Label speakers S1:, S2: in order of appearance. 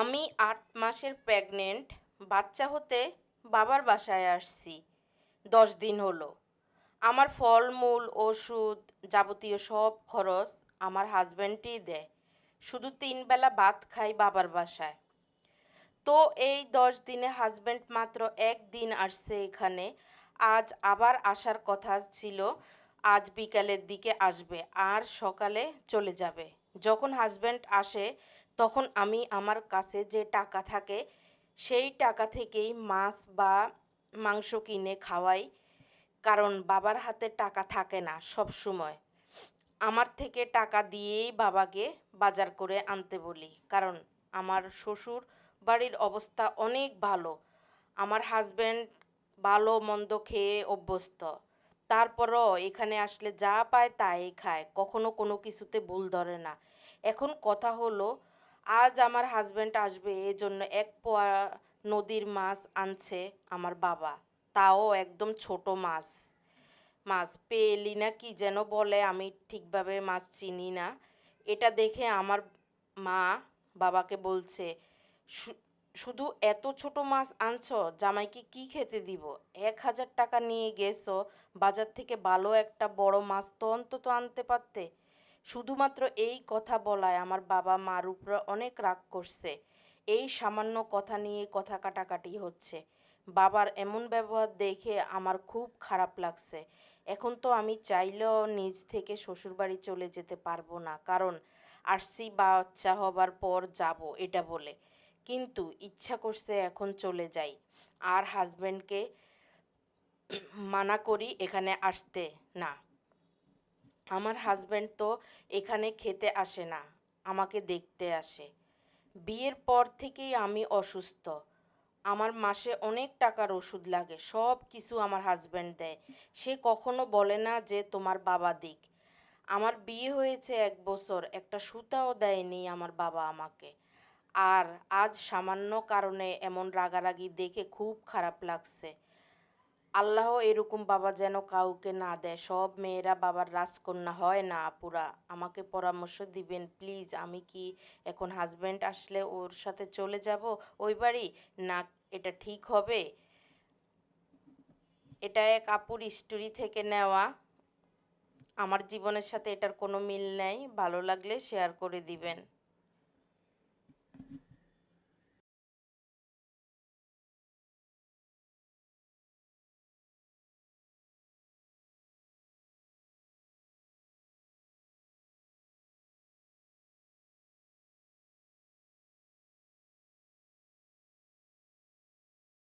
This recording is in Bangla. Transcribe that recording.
S1: আমি আট মাসের প্রেগনেন্ট, বাচ্চা হতে বাবার বাসায় আসছি, দশ দিন হলো। আমার ফলমূল, ওষুধ যাবতীয় সব খরচ আমার হাজব্যান্ডই দেয়। শুধু তিন বেলা ভাত খাই বাবার বাসায়। তো এই দশ দিনে হাজব্যান্ড মাত্র একদিন আসছে এখানে। আজ আবার আসার কথা ছিল, আজ বিকালের দিকে আসবে, আর সকালে চলে যাবে। যখন হাজব্যান্ড আসে, তখন আমি আমার কাছে যে টাকা থাকে, সেই টাকা থেকেই মাছ বা মাংস কিনে খাওয়াই। কারণ বাবার হাতে টাকা থাকে না সব সময়। আমার থেকে টাকা দিয়েই বাবাকে বাজার করে আনতে বলি। কারণ আমার শ্বশুর বাড়ির অবস্থা অনেক ভালো। আমার হাজব্যান্ড ভালো মন্দ খেয়ে অভ্যস্ত। তারপরও এখানে আসলে যা পায় তাই খায়। কখনো কোনো কিছুতে ভুল ধরে না। এখন কথা হলো, আজ আমার হাজব্যান্ড আসবে, এজন্য এক পোয়া নদীর মাছ আনছে আমার বাবা। তাও একদম ছোট মাছ। মাছ পেলি না কি যেন বলে, আমি ঠিকভাবে মাছ চিনি না। এটা দেখে আমার মা বাবাকে বলছে, "শু- শুধু এত ছোট মাছ আনছো, জামাইকে কি খেতে দিব? এক হাজার টাকা নিয়ে গেছো, বাজার থেকে ভালো একটা বড় মাছ তো অন্তত আনতে পারতে। শুধুমাত্র এই কথা বলায় আমার বাবা মার উপরে অনেক রাগ করছে। এই সামান্য কথা নিয়ে কথা কাটাকাটি হচ্ছে। বাবার এমন ব্যবহার দেখে আমার খুব খারাপ লাগছে। এখন তো আমি চাইলেও নিজ থেকে শ্বশুরবাড়ি চলে যেতে পারব না, কারণ আসছি বাচ্চা হবার পর যাব, এটা বলে। কিন্তু ইচ্ছা করছে এখন চলে যাই। আর হাজব্যান্ডকে মানা করি এখানে আসতে না। আমার হাজব্যান্ড তো এখানে খেতে আসে না, আমাকে দেখতে আসে। বিয়ের পর থেকেই আমি অসুস্থ। আমার মাসে অনেক টাকার ওষুধ লাগে, সব কিছু আমার হাজব্যান্ড দেয়। সে কখনো বলে না যে তোমার বাবা দিক। আমার বিয়ে হয়েছে এক বছর, একটা সুতাও দেয়নি আমার বাবা আমাকে। আর আজ সামান্য কারণে এমন রাগারাগি দেখে খুব খারাপ লাগছে। আল্লাহ এরকম বাবা যেন কাউকে না দেয়। সব মেয়েরা বাবার রাজকন্যা হয় না আপুরা। আমাকে পরামর্শ দিবেন, প্লিজ। আমি কি এখন হাজব্যান্ড আসলে ওর সাথে চলে যাব? ওই বাড়ি? না, এটা ঠিক হবে? এটা এক আপুর স্টোরি থেকে নেওয়া। আমার জীবনের সাথে এটার কোনো মিল নেই। ভালো লাগলে শেয়ার করে দিবেন।